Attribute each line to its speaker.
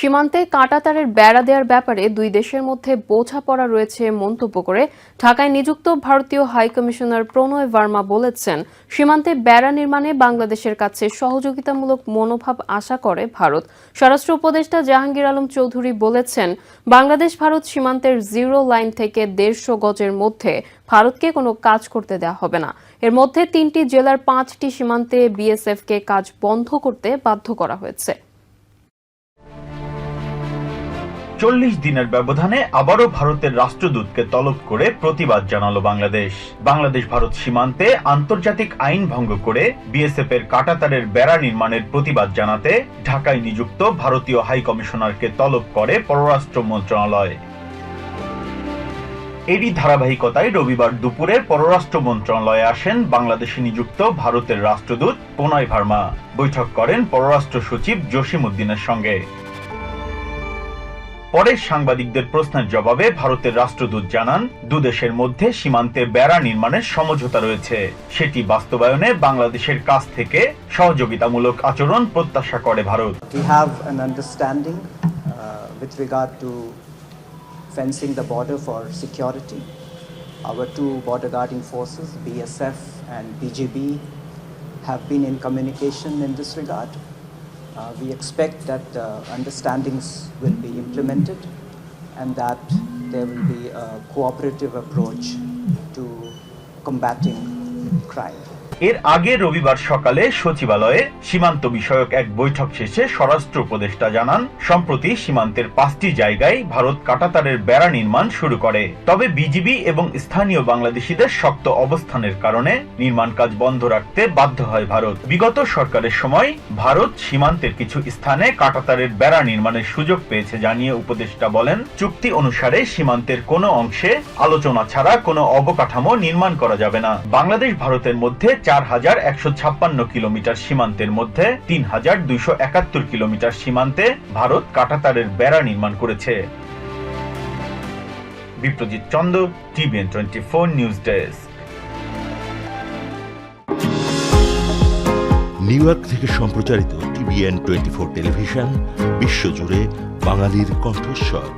Speaker 1: সীমান্তে কাঁটাতারের বেড়া দেওয়ার ব্যাপারে দুই দেশের মধ্যে বোঝাপড়া রয়েছে মন্তব্য করে ঢাকায় নিযুক্ত ভারতীয় হাইকমিশনার প্রণয় ভার্মা বলেছেন, সীমান্তে বেড়া নির্মাণে বাংলাদেশের কাছে সহযোগিতামূলক মনোভাব আশা করে ভারত। স্বরাষ্ট্র উপদেষ্টা জাহাঙ্গীর আলম চৌধুরী বলেছেন, বাংলাদেশ ভারত সীমান্তের জিরো লাইন থেকে দেড়শো গজের মধ্যে ভারতকে কোনো কাজ করতে দেওয়া হবে না। এর মধ্যে তিনটি জেলার পাঁচটি সীমান্তে বিএসএফকে কাজ বন্ধ করতে বাধ্য করা হয়েছে।
Speaker 2: চল্লিশ দিনের ব্যবধানে আবারও ভারতের রাষ্ট্রদূতকে তলব করে প্রতিবাদ জানালো বাংলাদেশ। বাংলাদেশ ভারত সীমান্তে আন্তর্জাতিক আইন ভঙ্গ করে বিএসএফ এর কাটাতারের বেড়া নির্মাণের প্রতিবাদ জানাতে ঢাকায় নিযুক্ত ভারতীয় হাই কমিশনারকে তলব করে পররাষ্ট্র মন্ত্রণালয়। এরই ধারাবাহিকতায় রবিবার দুপুরে পররাষ্ট্র মন্ত্রণালয়ে আসেন বাংলাদেশে নিযুক্ত ভারতের রাষ্ট্রদূত প্রণয় ভার্মা। বৈঠক করেন পররাষ্ট্র সচিব জসিম উদ্দিনের সঙ্গে। পরে সাংবাদিকদের প্রশ্নের জবাবে ভারতের রাষ্ট্রদূত জানান দুদেশের মধ্যে সীমান্তে বেড়া নির্মাণের সমঝোতা রয়েছে সেটি বাস্তবায়নে বাংলাদেশের কাছ থেকে সহযোগিতামূলক আচরণ প্রত্যাশা করে Bharat
Speaker 3: We have an understanding uh, with regard to fencing the border for security. Our two border guarding forces, BSF and BGB, have been in communication in this regard. Uh, we expect that uh, understandings will be implemented and that there will be a cooperative approach to combating crime.
Speaker 2: এর আগে রবিবার সকালে সচিবালয়ে সীমান্ত বিষয়ক এক বৈঠক শেষে স্বরাষ্ট্র উপদেষ্টা জানান, সম্প্রতি সীমান্তের পাঁচটি জায়গায় ভারত কাটাতারের বেড়া নির্মাণ শুরু করে। তবে বিজিবি এবং স্থানীয় বাংলাদেশিদের শক্ত অবস্থানের কারণে নির্মাণ কাজ বন্ধ রাখতে বাধ্য হয় ভারত। বিগত সরকারের সময় ভারত সীমান্তের কিছু স্থানে কাটাতারের বেড়া নির্মাণের সুযোগ পেয়েছে জানিয়ে উপদেষ্টা বলেন, চুক্তি অনুসারে সীমান্তের কোনো অংশে আলোচনা ছাড়া কোনো অবকাঠামো নির্মাণ করা যাবে না। বাংলাদেশ ভারতের মধ্যে চার হাজার একশো ছাপ্পান্ন কিলোমিটার সীমান্তের মধ্যে, তিন হাজার দুইশো একাত্তর কিলোমিটার সীমান্তে ভারত কাটাতারের বেড়া নির্মাণ করেছে। Biprajit Chanda, TVN twenty four news desk.
Speaker 4: New York থেকে সম্প্রচারিত টিভিএন টোয়েন্টি ফোর টেলিভিশন, বিশ্বজুড়ে বাঙালির কণ্ঠস্বর।